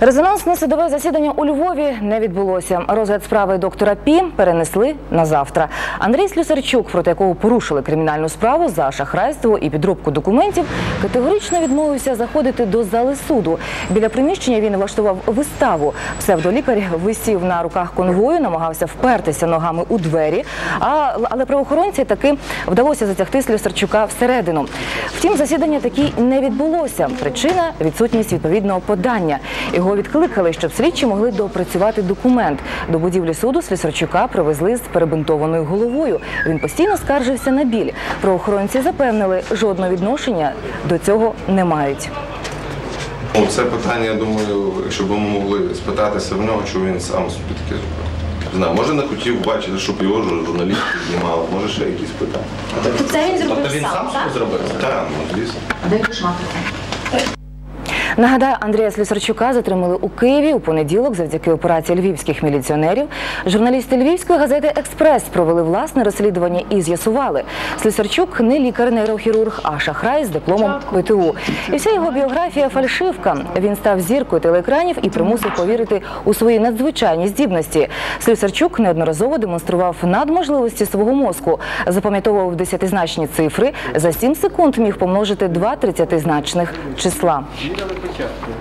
Резонансне судове засідання у Львові не відбулося. Розгляд справи доктора Пі перенесли на завтра. Андрій Слюсарчук, проти якого порушили кримінальну справу за шахрайство і підробку документів, категорично відмовився заходити до зали суду. Біля приміщення він влаштував виставу. Псевдолікар висів на руках конвою, намагався впертися ногами у двері. Але правоохоронці таки вдалося затягти Слюсарчука всередину. Втім, засідання таки не відбулося. Причина відсутність відповідного подання. Його відкликали, щоб слідчі могли доопрацювати документ. До будівлі суду Слісарчука привезли з перебинтованою головою. Він постійно скаржився на біль. Правоохоронці запевнили, жодного відношення до цього не мають. Ну, Це питання, я думаю, якщо б ми могли спитатися в нього, чого він сам собі таке зробив. Знаю, може не хотів бачити, щоб його жур- журналісти знімали, може ще якісь питання. Тобто це він зробив Тобто він сам так? собі зробив? Так, ну звісно. А де шмат? Нагадаю, Андрія Слюсарчука затримали у Києві у понеділок завдяки операції львівських міліціонерів. Журналісти львівської газети Експрес провели власне розслідування і з'ясували. Слюсарчук не лікар-нейрохірург, а шахрай з дипломом ПТУ. І вся його біографія фальшивка. Він став зіркою телеекранів і примусив повірити у свої надзвичайні здібності. Слюсарчук неодноразово демонстрував надможливості свого мозку, запам'ятовував десятизначні цифри. За 7 секунд міг помножити два тридцятизначних числа. ねえ。